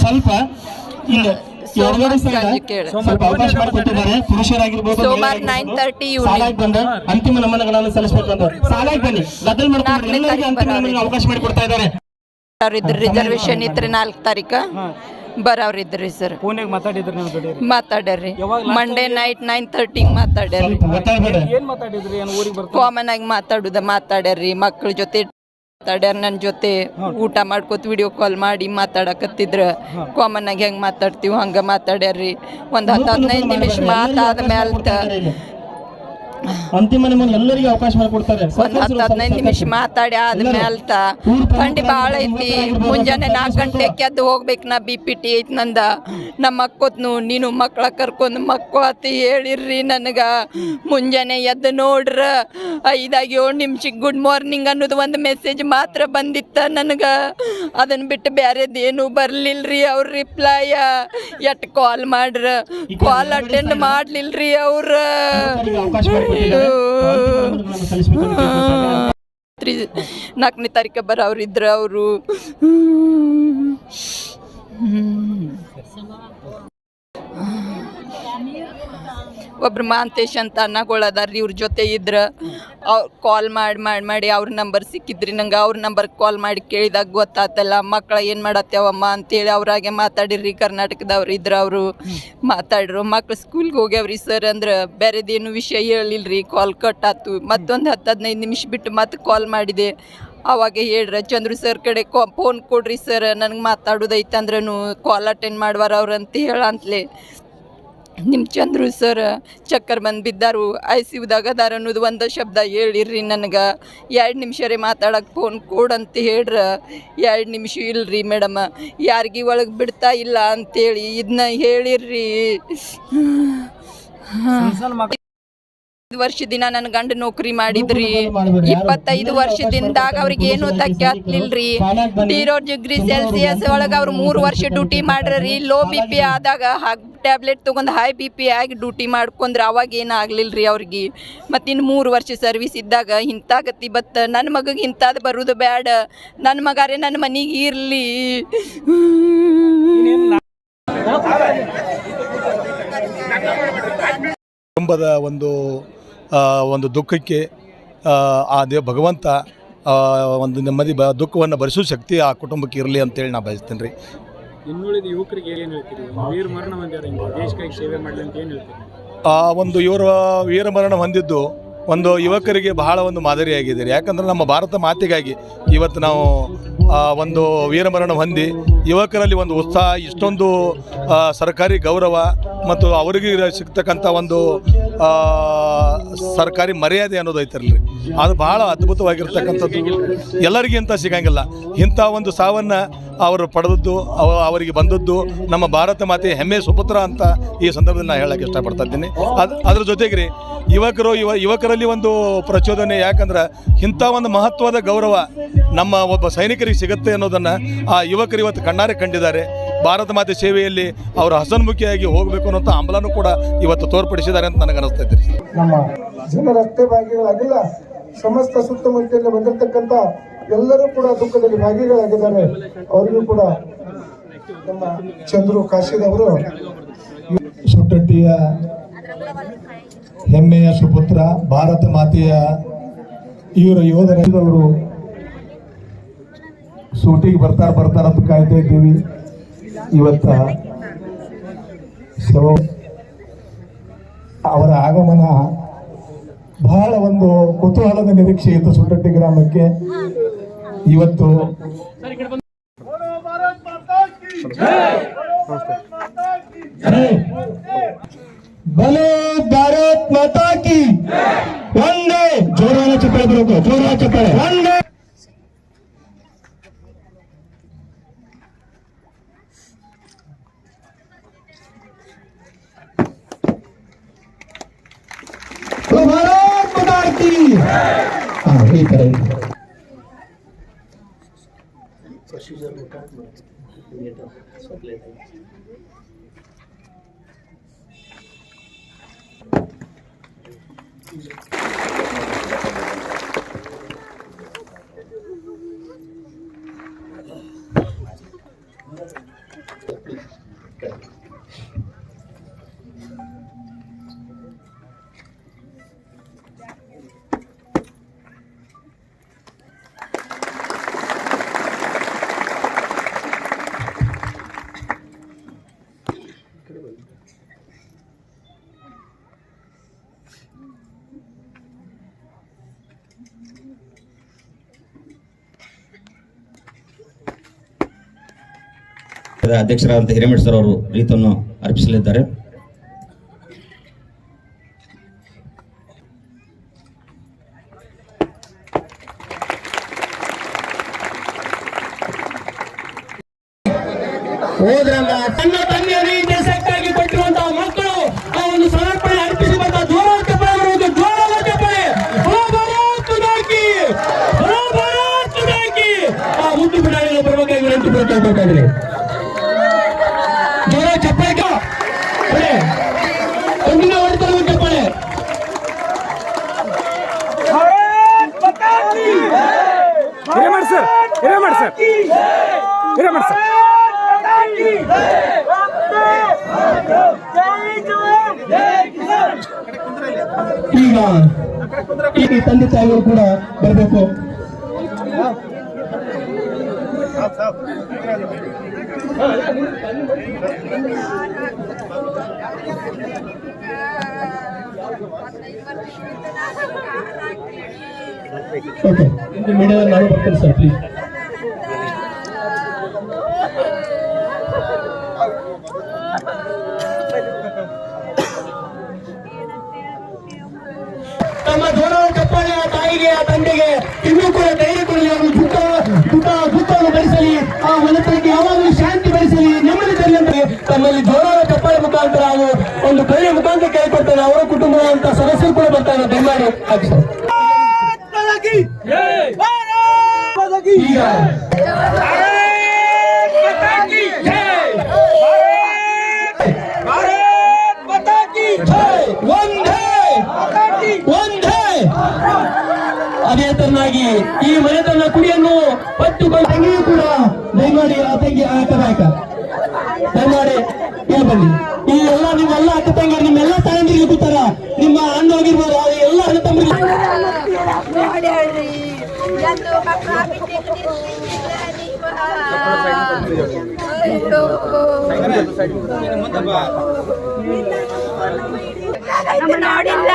ಸ್ವಲ್ಪ ಇಲ್ಲಿ. ಸ್ವಲ್ಪ ಅವಕಾಶ ಮಾಡಿಕೊಟ್ಟಿದ್ದಾರೆ ಪುರುಷರಾಗಿರ್ಬೋದು ಸೋಮವಾರ. 9:30 ಇವ್ನಿಂಗ್. ಸಾಲಾಗಿ ಬಂದು ಅಂತಿಮ ನಮನಗಳನ್ನು ಸಲ್ಲಿಸಬೇಕಂತ ಸಾಲಾಗಿ ಬನ್ನಿ. ಗದ್ದಲ್ ಮಾಡ್ಕೊಂಡು ಎಲ್ಲರಿಗೂ ತಾರೀಕು ಅಂತಿಮ. ನಮನ ಅವಕಾಶ ಮಾಡಿಕೊಡ್ತಾ ಇದ್ದಾರೆ. ಅವ್ರಿದ್ರ ರಿಸರ್ವೇಶನ್ ಇತ್ರಿ ನಾಲ್ಕು ತಾರೀಕ. ಬರವ್ರಿದ್ರಿ ಸರ್ ಮಾತಾಡ್ರಿ ಮಾತಾಡಿದ್ರಿ ನೀವು ಜೊತೆ ಮಾತಾಡ್ಯಾರ್ರಿ. ಯಾವಾಗ ಮಂಡೇ ನೈಟ್ ನೈನ್ ತರ್ಟಿಗೆ ಬರ್ತಾ? ಕಾಮನ್ ಆಗಿ ಮಾತಾಡುದ ಮಾತಾಡ್ರಿ ಮಕ್ಳ ಜೊತೆ ಮಾತಾಡ್ಯಾರ ನನ್ನ ಜೊತೆ ಊಟ ಮಾಡ್ಕೋತ ವಿಡಿಯೋ ಕಾಲ್ ಮಾಡಿ ಮಾತಾಡಕತ್ತಿದ್ರ. ಕಾಮನ್ ಆಗಿ ಹೆಂಗ್ ಮಾತಾಡ್ತೀವಿ ಹಂಗ ಮಾತಾಡ್ಯಾರ್ರಿ. ಒಂದ್ ಹತ್ತು ಹದಿನೈದು ನಿಮಿಷ ಮಾತಾದ ಮ್ಯಾಲ್ತ ಅಂತಿಮ ನಿಮ್ಮನ್ನು ಎಲ್ಲರಿಗೂ ಅವಕಾಶ ಮಾಡಿಕೊಡ್ತಾರೆ. ಒಂದ್ ಹತ್ತು ಹದಿನೈದು ನಿಮಿಷ ಮಾತಾಡಿ ಆದ್ಮೇಲೆ ಥಂಡಿ ಭಾಳ ಐತಿ. ಮುಂಜಾನೆ ನಾಲ್ಕು ಗಂಟೆಗೆ ಎದ್ದು ಹೋಗ್ಬೇಕು ನಾ ಬಿ ಪಿ ಟಿ ಐತಿ ನಂದ. ನಮ್ಮ ಮಕ್ಕೋತ್ನು ನೀನು ಮಕ್ಕಳ ಕರ್ಕೊಂಡು ಮಕ್ಕೋ ಅತಿ ಹೇಳಿರ್ರಿ ನನಗ. ಮುಂಜಾನೆ ಎದ್ದು ನೋಡ್ರ. ಐದಾಗಿ ಏಳು ನಿಮಿಷಕ್ಕೆ ಗುಡ್ ಮಾರ್ನಿಂಗ್ ಅನ್ನೋದು ಒಂದು ಮೆಸೇಜ್ ಮಾತ್ರ ಬಂದಿತ್ತ ನನಗ. ಅದನ್ನ ಬಿಟ್ಟು ಬೇರೆದೇನು ಬರ್ಲಿಲ್ರಿ ಅವ್ರ ರಿಪ್ಲಾಯ ಎಟ್ ಕಾಲ್ ಮಾಡ್ರ? ಕಾಲ್ ಅಟೆಂಡ್ ಮಾಡ್ಲಿಲ್ರಿ ಅವ್ರ. ನಾಲ್ಕನೇ ತಾರೀಕು ಬರೋರು ಇದ್ರು ಅವರು ಒಬ್ರು ಮಾಂತೇಶ್ ಅಂತ ಅನ್ನಗಳು ಇವ್ರ ಜೊತೆ ಇದ್ರೆ. ಅವ್ರು ಕಾಲ್ ಮಾಡಿ ಮಾಡಿ ಮಾಡಿ ಅವ್ರ ನಂಬರ್ ಸಿಕ್ಕಿದ್ರಿ, ನಂಗೆ ಅವ್ರ ನಂಬರ್ ಕಾಲ್ ಮಾಡಿ ಕೇಳಿದಾಗ ಗೊತ್ತಾತಲ್ಲ ಮಕ್ಕಳ ಏನು ಮಾಡತ್ತೇವಮ್ಮ ಅಂತೇಳಿ ಅವ್ರಾಗೆ ಮಾತಾಡಿರಿ ಕರ್ನಾಟಕದವ್ರು ಇದ್ರ ಅವರು. ಮಾತಾಡ್ರು, ಮಕ್ಳು ಸ್ಕೂಲ್ಗೆ ಹೋಗ್ಯಾವ್ರಿ ಸರ್ ಅಂದ್ರೆ ಬೇರೆದೇನು ವಿಷಯ ಹೇಳಿಲ್ರಿ ಕಾಲ್ ಕಟ್ ಆತು. ಮತ್ತೊಂದು ಹತ್ತು ಹದಿನೈದು ನಿಮಿಷ ಬಿಟ್ಟು ಮತ್ತೆ ಕಾಲ್ ಮಾಡಿದೆ. ಅವಾಗ ಹೇಳ್ರ, ಚಂದ್ರು ಸರ್ ಕಡೆ ಫೋನ್ ಕೊಡ್ರಿ ಸರ್ ನನಗೆ ಮಾತಾಡೋದೈತೆ ಅಂದ್ರೂ ಕಾಲ್ ಅಟೆಂಡ್ ಮಾಡುವಾರ ಅವ್ರು ಅಂತ ಹೇಳಂತ್ಲೆ ನಿಮ್ಮ ಚಂದ್ರು ಸರ್ ಚಕ್ಕರ್ ಬಂದು ಬಿದ್ದಾರು ಐ ಸಿ ಉದಾಗದಾರ ಅನ್ನೋದು ಒಂದು ಶಬ್ದ ಹೇಳಿರ್ರಿ ನನಗೆ. ಎರಡು ನಿಮಿಷ ರೀ ಮಾತಾಡಕ್ಕೆ ಫೋನ್ ಕೊಡು ಅಂತ ಹೇಳ್ರ. ಎರಡು ನಿಮಿಷ ಇಲ್ರಿ ಮೇಡಮ್ ಯಾರಿಗೆ ಒಳಗೆ ಬಿಡ್ತಾ ಇಲ್ಲ ಅಂತೇಳಿ ಇದನ್ನ ಹೇಳಿರ್ರಿ. ವರ್ಷ ದಿನ ನನ್ನ ಗಂಡ ನೌಕರಿ ಮಾಡಿದ್ರಿ. ಇಪ್ಪತ್ತೈದು ವರ್ಷದಿಂದಾಗ ಅವ್ರಿಗೆ ಏನು ತಕ್ಕೆ ಹತ್ಲಿಲ್ರಿ ಜೀರೋ ಡಿಗ್ರಿ ಸೆಲ್ಸಿಯಸ್ ಒಳಗೆ ಅವ್ರು ಮೂರು ವರ್ಷ ಡ್ಯೂಟಿ ಮಾಡ್ರಿ ಲೋ ಬಿ ಪಿ ಆದಾಗ ಹಾಗೆ ಟ್ಯಾಬ್ಲೆಟ್ ತೊಗೊಂಡು ಹೈ ಬಿ ಪಿ ಆಗಿ ಡ್ಯೂಟಿ ಮಾಡ್ಕೊಂಡ್ರೆ ಅವಾಗ ಏನು ರೀ ಅವ್ರಿಗೆ? ಮತ್ತಿನ್ನು ಮೂರು ವರ್ಷ ಸರ್ವಿಸ್ ಇದ್ದಾಗ ಇಂಥ ಗತಿ ಬತ್ತ. ನನ್ನ ಮಗಗೆ ಇಂಥದ್ದು ಬರೋದು ಬ್ಯಾಡ. ನನ್ನ ಮಗಾರೆ ನನ್ನ ಮನೆಗೆ ಇರಲಿ. ಕುಟುಂಬದ ಒಂದು ಒಂದು ದುಃಖಕ್ಕೆ, ಆ ದೇವ ಭಗವಂತ ಒಂದು ನೆಮ್ಮದಿ ಬ, ದುಃಖವನ್ನು ಭರಿಸೋ ಶಕ್ತಿ ಆ ಕುಟುಂಬಕ್ಕೆ ಇರಲಿ ಅಂತೇಳಿ ನಾನು ಬಯಸ್ತೇನೆ ರೀ ಇನ್ನುಳಿದ ಯುವಕರಿಗೆ ಏನು ಹೇಳ್ತೀರಿ? ವೀರ ಮರಣ ಹೊಂದಿದ್ದಾರೆ ದೇಶಕ್ಕಾಗಿ ಸೇವೆ ಮಾಡಲಿ ಅಂತ ಏನು ಹೇಳ್ತೀರಿ? ಆ, ಒಂದು ಇವರ ವೀರಮರಣ ಹೊಂದಿದ್ದು ಒಂದು ಯುವಕರಿಗೆ ಬಹಳ ಒಂದು ಮಾದರಿಯಾಗಿದೆ. ಯಾಕಂದರೆ ಯಾಕಂದ್ರೆ ನಮ್ಮ ಭಾರತ ಮಾತಿಗಾಗಿ ಇವತ್ತು ನಾವು ಒಂದು ವೀರಮರಣ ಹೊಂದಿ ಯುವಕರಲ್ಲಿ ಒಂದು ಉತ್ಸಾಹ, ಇಷ್ಟೊಂದು ಸರ್ಕಾರಿ ಗೌರವ ಮತ್ತು ಅವರಿಗೆ ಸಿಗ್ತಕ್ಕಂಥ ಒಂದು ಸರ್ಕಾರಿ ಮರ್ಯಾದೆ ಅನ್ನೋದು ಐತರಲ್ರಿ ಅದು ಬಹಳ ಅದ್ಭುತವಾಗಿರ್ತಕ್ಕಂಥದ್ದು. ಎಲ್ಲರಿಗಿಂತ ಸಿಗಂಗಿಲ್ಲ. ಇಂಥ ಒಂದು ಸಾವನ್ನು ಅವರು ಪಡೆದದ್ದು, ಅವ ಅವರಿಗೆ ಬಂದದ್ದು, ನಮ್ಮ ಭಾರತ ಮಾತೆ ಹೆಮ್ಮೆ ಸುಪುತ್ರ ಅಂತ ಈ ಸಂದರ್ಭದಲ್ಲಿ ನಾನು ಹೇಳಕ್ಕೆ ಇಷ್ಟಪಡ್ತಾ ಇದ್ದೀನಿ. ಅದು ಅದ್ರ ಜೊತೆಗೆ ರೀ ಯುವಕರು, ಯುವ ಯುವಕರಲ್ಲಿ ಒಂದು ಪ್ರಚೋದನೆ ಯಾಕಂದ್ರೆ ಇಂಥ ಒಂದು ಮಹತ್ವದ ಗೌರವ ನಮ್ಮ ಒಬ್ಬ ಸೈನಿಕರಿಗೆ ಸಿಗುತ್ತೆ ಅನ್ನೋದನ್ನು ಆ ಯುವಕರು ಇವತ್ತು ಕಣ್ಣಾರೆ ಕಂಡಿದ್ದಾರೆ. ಭಾರತ ಮಾತೆ ಸೇವೆಯಲ್ಲಿ ಅವರು ಹಸನ್ಮುಖಿಯಾಗಿ ಹೋಗಬೇಕು ಅನ್ನೋಂಥ ಅಂಬಲನೂ ಕೂಡ ಇವತ್ತು ತೋರ್ಪಡಿಸಿದ್ದಾರೆ ಅಂತ ನನಗೆ ಅನಿಸ್ತಾ ಇದ್ದೀರಿ ನಮ್ಮ ಸಮಸ್ತ ಸುತ್ತಮುತ್ತಲಿಂದ ಬಂದಿರತಕ್ಕಂತ ಎಲ್ಲರೂ ಕೂಡ ದುಃಖದಲ್ಲಿ ಭಾಗಿಗಳಾಗಿದ್ದಾರೆ. ಅವರಿಗೂ ಕೂಡ ನಮ್ಮ ಚಂದ್ರು ಕಾಶಿದವರು ಸುಟ್ಟಟ್ಟಿಯ ಹೆಮ್ಮೆಯ ಸುಪುತ್ರ, ಭಾರತ ಮಾತೆಯ ಇವರ ಯೋಧರವರು ಸೂಟಿಗೆ ಬರ್ತಾರ ಬರ್ತಾರ ಅಂತ ಕಾಯ್ತಾ ಇದ್ದೀವಿ. ಇವತ್ತ ಅವರ ಆಗಮನ ಬಹಳ ಒಂದು ಕುತೂಹಲದ ನಿರೀಕ್ಷೆ ಇತ್ತು ಸುಟ್ಟಟ್ಟಿ ಗ್ರಾಮಕ್ಕೆ. ಇವತ್ತು ಭಾರತ್ ಮಾತಾ ಕಿ, ಒಂದೇ ಜೋರಾನ ಚಪ್ಪಳೆ ಬರೋದು ಜೋರಾನ ಚಪ್ಪಳೆ, ಒಂದೇ ಬಲೋ ಭಾರತ್ ಮಾತಾ ಕಿ ಹಾ, ಈ ತರ ಈ ತರ. ಅಧ್ಯಕ್ಷರಾದಂಥ ಹಿರೇಮಠ ಸರ್ ಅವರು ರೀತನ್ನು ಅರ್ಪಿಸಲಿದ್ದಾರೆ. ಹೋದ್ರಲ್ಲ ತನ್ನ ತಂದೆಯ ದೇಶಕ್ಕಾಗಿ ಕೊಟ್ಟಿರುವಂತಹ ಮಕ್ಕಳು ಆ ಒಂದು ಸಮರ್ಪಣೆ ಅರ್ಪಿಸಿ ಬಂದ ಜೋರ ಚಪ್ಪಳೆ ಬರುವುದು ಜೋರ ಚಪ್ಪಳೆ ಹೋ ಭಾರತ್ ಮಾತಾಕಿ! ಹೋ ಆ ಚಪ್ಪಳೆ ಕ- ಕಡೆ. ಒಂದಿನ ಹೊಡಿತಾರೆ ಒಂದು ಚಪ್ಪಳೆ Hiremath sir Hiremath sir Hiremath sir ಈಗ ಈ ತಂದೆ ತಾಯಿಗಳು ಕೂಡ ಬರಬೇಕು ಓಕೆ ಮೀಡಿಯಾ ನಾನು ಬರ್ತೀನಿ ಸರ್ ಪ್ಲೀಸ್ ತಮ್ಮ ಗೌರವ ಚಪ್ಪಾಳೆ ಆ ತಾಯಿಗೆ ಆ ತಂದೆಗೆ ಇನ್ನೂ ಕೂಡ ಧೈರ್ಯ ಕೊಡಲಿ ಅವರು ದುಃಖ ದುಃಖ ದುಃಖವನ್ನು ಭರಿಸಲಿ ಆ ಮನಸ್ಸಿಗೆ ಯಾವಾಗಲೂ ಶಾಂತಿ ಭರಿಸಲಿ ನೆಮ್ಮದಿ ತರಲಿ ಅಂತ ತಮ್ಮಲ್ಲಿ ಗೌರವ ಚಪ್ಪಾಳೆ ಮುಖಾಂತರ ಹಾಗೂ ಒಂದು ಕೈಯ ಮುಖಾಂತರ ಕೇಳ್ಕೊಡ್ತಾರೆ ಅವರ ಸದಸ್ಯರು ಕೂಡ ದಯಮಾಡಿ ಈಗ. ಒಂದೇ. ಒಂದೇ. ಅದೇ ತರನಾಗಿ ಈ ಮನೆತನ ಕುಡಿಯನ್ನು ಪಟ್ಟುಕೊಂಡು ತಂಗಿಯೂ ಕೂಡ ದಯಮಾಡಿ ಆ ತಂಗಿ ಕದಾಯಕ ದಯಮಾಡಿ ಬನ್ನಿ. ಈ ಎಲ್ಲ ನಿಮ್ಮೆಲ್ಲ ಅಕ್ಕ ತಂಗಿಯರು ನಿಮ್ಮೆಲ್ಲ ತಾಯಂದಿರಿಗೆ ಕೂತಾರ, ನಿಮ್ಮ ಅಣ್ಣ ಹೋಗಿರ್ಬೋದು ಎಲ್ಲ ಅಣ್ಣ ತಮ್ಮರಿಗೆ ನೋಡಿಲ್ಲ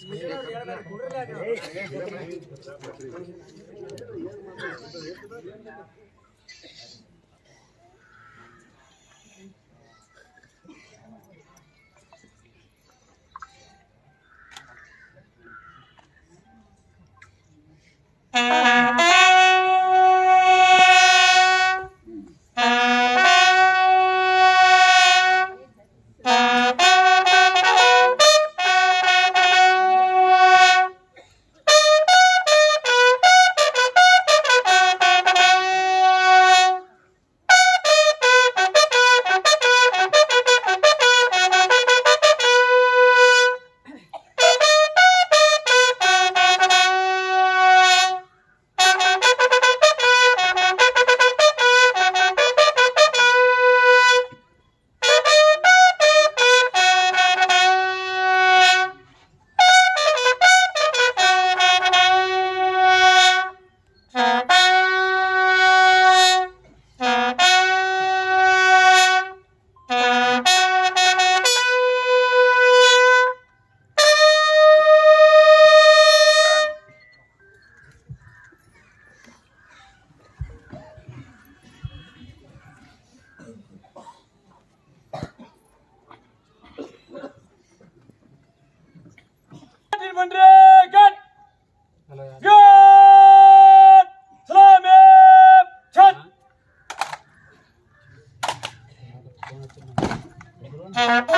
Thank uh you. -huh. ஒன்றே கட் சலாமே சத் Thank you.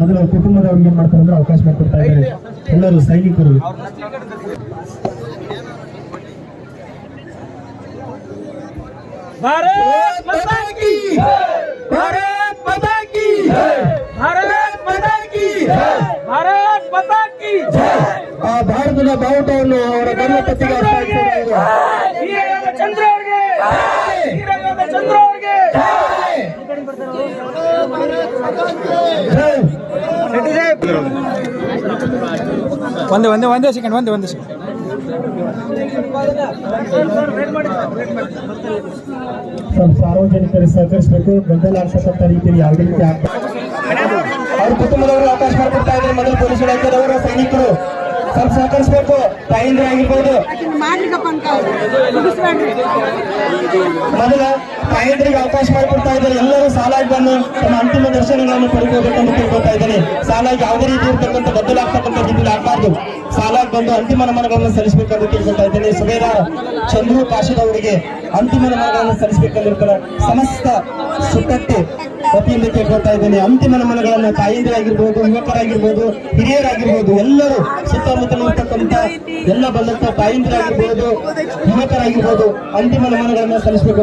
ಅದರ ಕುಟುಂಬದವ್ರಿಗೆ ಏನ್ ಮಾಡ್ತಾರೆ ಅಂದ್ರೆ ಅವಕಾಶ ಮಾಡಿಕೊಡ್ತಾ ಇದ್ದಾರೆ ಎಲ್ಲರೂ ಸೈನಿಕರು भारत माता की भारत माता की भारत माता की भारत माता की ಆ ಭಾರತದ ಬಾವುಟವನ್ನು ಅವರ ಗರ್ವ ಒಂದೇ ಒಂದೇ ಒಂದೇ ಸೆಕೆಂಡ್ ಒಂದೇ ಒಂದೇ ಸೆಕೆಂಡ್ ಸ್ವಲ್ಪ ಸಾರ್ವಜನಿಕರು ಸಹಕರಿಸಬೇಕು. ಗದ್ದಲ ಆಡ್ಸತಕ್ಕಂಥ ರೀತಿಯಲ್ಲಿ ಯಾವುದೇ ರೀತಿ ಆಗ್ತದೆ ಅವ್ರ ಕುಟುಂಬದವರು ಅವಕಾಶ ಮಾಡಿಕೊಡ್ತಾ ಇದ್ದಾರೆ. ಮೊದಲು ಪೊಲೀಸ್ ಇಲಾಖೆದವರು ಸೈನಿಕರು. ಸ್ವಲ್ಪ ಸಹಕರಿಸಬೇಕು. ತಾಯಿಂದ್ರ ಆಗಿರ್ಬೋದು. ಅಂತ ಮೊದಲ ತಾಯಂದ್ರಿಗೆ ಅವಕಾಶ ಮಾಡಿಕೊಡ್ತಾ ಇದ್ದಾರೆ. ಎಲ್ಲರೂ ಸಾಲಾಗಿ ಬಂದು ತಮ್ಮ ಅಂತಿಮ ದರ್ಶನಗಳನ್ನು ಪಡ್ಕೋಬೇಕಂತ ತಿಳ್ಕೊತಾ ಇದ್ದೇನೆ. ಸಾಲಾಗಿ ಯಾವುದೇ ರೀತಿ ಇರ್ತಕ್ಕಂಥ ಬದಲಾಗ್ತಕ್ಕಂಥ ರೀತಿಯಲ್ಲಿ ಆಗಬಾರ್ದು. ಸಾಲಾಗಿ ಬಂದು ಅಂತಿಮ ನಮನಗಳನ್ನು ಸಲ್ಲಿಸಬೇಕಂತ ತಿಳ್ಕೊತಾ ಇದ್ದೇನೆ. ಸುಬೇದಾರ ಚಂದ್ರು ಕಾಶಿದ್ ಅವರಿಗೆ ಅಂತಿಮ ನಮನಗಳನ್ನು ಸಲ್ಲಿಸಬೇಕಂದಿರ್ತಾರೆ ಸಮಸ್ತ ಸುತ್ತಟ್ಟೆ ವತಿಯಿಂದ ಕೇಳ್ಕೊಳ್ತಾ ಇದ್ದೇನೆ. ಅಂತಿಮ ನಮನಗಳನ್ನು ತಾಯಂದಿರಾಗಿರ್ಬೋದು, ಯುವಕರಾಗಿರ್ಬೋದು, ಹಿರಿಯರಾಗಿರ್ಬೋದು, ಎಲ್ಲರೂ ಸುತ್ತಮುತ್ತಲು ಇರ್ತಕ್ಕಂಥ ಎಲ್ಲ ಬಂದಂತ ತಾಯಂದಿರಾಗಿರ್ಬೋದು, ಯುವಕರಾಗಿರ್ಬೋದು, ಅಂತಿಮ ನಮನಗಳನ್ನು ಸಲ್ಲಿಸಬೇಕು